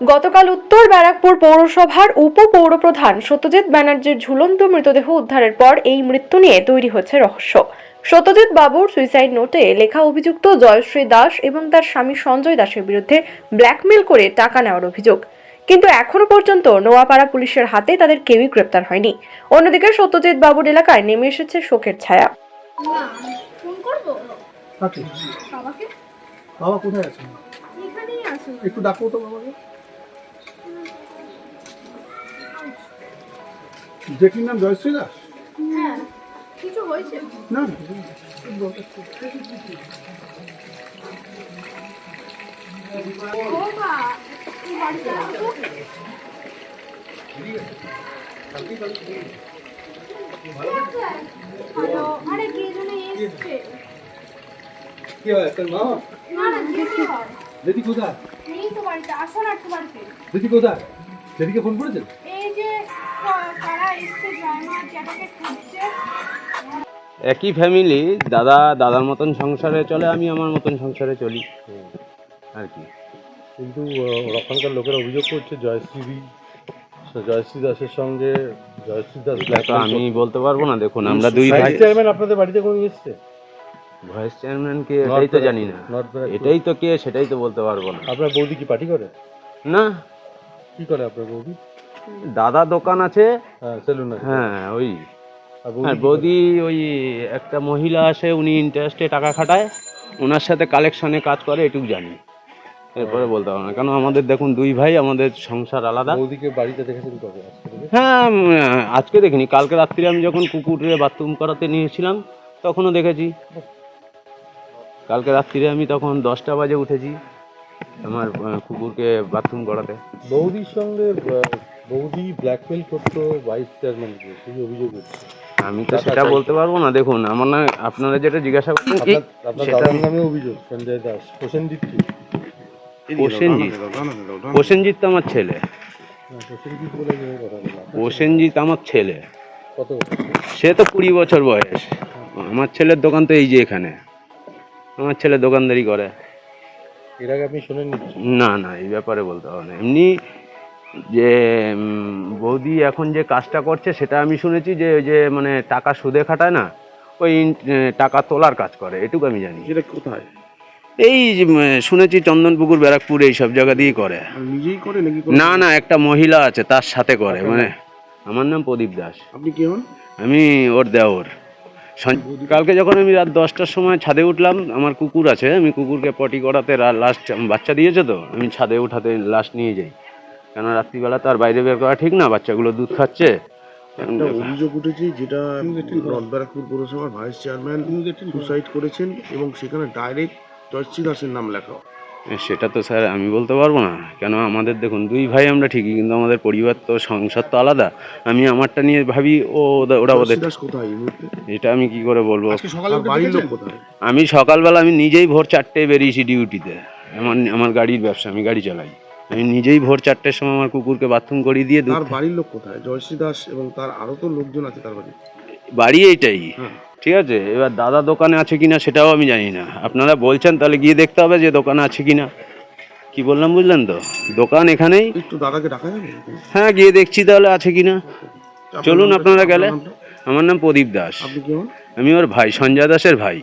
গতকাল উত্তর ব্যারাকপুর পৌরসভার উপ পৌরপ্রধান সত্যজিৎ ব্যানার্জির ঝুলন্ত মৃতদেহ উদ্ধারের পর এই মৃত্যু নিয়ে তৈরি হচ্ছে রহস্য। সত্যজিৎ বাবুর সুইসাইড নোটে লেখা অভিযুক্ত জয়শ্রী দাস এবং তার স্বামী সঞ্জয় দাসের বিরুদ্ধে ব্ল্যাকমেল করে টাকা নেওয়ার অভিযোগ। কিন্তু এখনও পর্যন্ত নোয়াপাড়া পুলিশের হাতে তাদের কেউই গ্রেপ্তার হয়নি। অন্যদিকে সত্যজিৎ বাবুর এলাকায় নেমে এসেছে শোকের ছায়া। বাবা কোথায় আছে? এখানেই আছে। একটু ডাকো তো বাবাকে। জেঠির নাম জয়শ্রী দাস হ্যাঁ কিছু হয়েছে? না। কে হয় তোর মা দিদি কোথায়? দিদি কোথায়? দিদিকে ফোন করেছেন এসছে ড্রাইভার খুঁজছে একই ফ্যামিলি দাদা দাদার মতন সংসারে চলে আমি আমার মতন সংসারে চলি। আর কি। কিন্তু ওখানকার লোকেরা অভিযোগ করছে জয়শ্রী জয়শ্রী দাসের সঙ্গে জয়শ্রী দাস আমি বলতে পারব না দেখুন আমরা দুই ভাই চেয়ারম্যান আপনাদের বাড়িতে কোনো এসছে? ভাইস চেয়ারম্যান কে এটাই তো জানি না। এটাই তো কে সেটাই তো বলতে পারব না। আপনার বৌদি কি পার্টি করে? না। কি করে আপনার বৌদি? দাদা দোকান আছে। হ্যাঁ হ্যাঁ ওই। বৌদি ওই একটা মহিলা আসে উনি ইন্টারেস্টে টাকা খাটায়। ওনার সাথে কালেকশনে কাজ করে এটুকু জানি। এরপরে বলতে পারব না। কেন আমাদের দেখুন দুই ভাই আমাদের সংসার আলাদা। বৌদিকে বাড়িতে দেখেছেন কবে? হ্যাঁ আজকে দেখিনি। কালকে রাত্রিরে আমি যখন কুকুরে বাথরুম করাতে নিয়েছিলাম তখনও দেখেছি। কালকে রাত্রিরে আমি তখন দশটা বাজে উঠেছি আমার কুকুরকে বাথরুম করাতে। বৌদির সঙ্গে বৌদি ব্ল্যাকমেল করতো ভাইস চেয়ারম্যানকে সেই অভিযোগ হচ্ছে আমি তো সেটা বলতে পারব না দেখুন আমার না আপনারা যেটা জিজ্ঞাসা করছেন আপনার দাদার নামে অভিযোগ সঞ্জয় দাস। প্রসেনজিৎ কি? প্রসেনজিৎ। প্রসেনজিৎ তো আমার ছেলে। হ্যাঁ, প্রসেনজিৎ আমার ছেলে। কত সে তো কুড়ি বছর বয়স। আমার ছেলের দোকান তো এই যে এখানে। আমার ছেলে দোকানদারি করে। এর আগে আপনি শোনেন না না এই ব্যাপারে বলতে হবে না। এমনি যে বৌদি এখন যে কাজটা করছে সেটা আমি শুনেছি যে ওই যে মানে টাকা সুদে খাটায় না ওই টাকা তোলার কাজ করে এটুকু আমি জানি। এটা কোথায়? এই যে, শুনেছি চন্দনপুকুর ব্যারাকপুর এই সব জায়গা দিয়েই করে নিজেই করে নাকি না না একটা মহিলা আছে তার সাথে করে মানে আমার নাম প্রদীপ দাস। আপনি কি হন? আমি ওর দেওর। কালকে যখন আমি রাত দশটার সময় ছাদে উঠলাম আমার কুকুর আছে আমি কুকুরকে পটি করাতে লাস্ট বাচ্চা দিয়েছে তো আমি ছাদে উঠাতে লাস্ট নিয়ে যাই। কেন রাত্রিবেলা তো আর বাইরে বের করা ঠিক না? বাচ্চাগুলো দুধ খাচ্ছে। একটা অভিযোগ উঠেছে যেটা নর্থ ব্যারাকপুর পৌরসভার ভাইস চেয়ারম্যান সুসাইড করেছেন এবং সেখানে ডাইরেক্ট জয়শ্রী দাসের নাম লেখা। সেটা তো স্যার আমি বলতে পারব না। কেন আমাদের দেখুন দুই ভাই আমরা ঠিকই কিন্তু আমাদের পরিবার তো সংসার তো আলাদা। আমি আমারটা নিয়ে ভাবি ও ওদের- ওরা ওদের এটা আমি কি করে বলব? আমি সকালবেলা আমি নিজেই ভোর চারটেয় বেরিয়েছি ডিউটিতে। আমার আমার গাড়ির ব্যবসা আমি গাড়ি চালাই। আমি নিজেই ভোর চারটের সময় আমার কুকুরকে বাথরুম করিয়ে দিয়ে তার বাড়ির লোক কোথায়? জয়শ্রী দাস এবং তার আরও তো লোকজন আছে তার বাড়ি। বাড়ি এইটাই। ঠিক আছে এবার দাদা দোকানে আছে কিনা সেটাও আমি জানি না। আপনারা বলছেন তাহলে গিয়ে দেখতে হবে যে দোকানে আছে কিনা। কি বললাম বুঝলেন তো? দোকান এখানেই। একটু দাদাকে ডাকা যাবে? হ্যাঁ গিয়ে দেখছি তাহলে আছে কিনা। চলুন আপনারা গেলে। আমার নাম প্রদীপ দাস। আপনি কি হন? আমি ওর ভাই সঞ্জয় দাসের ভাই।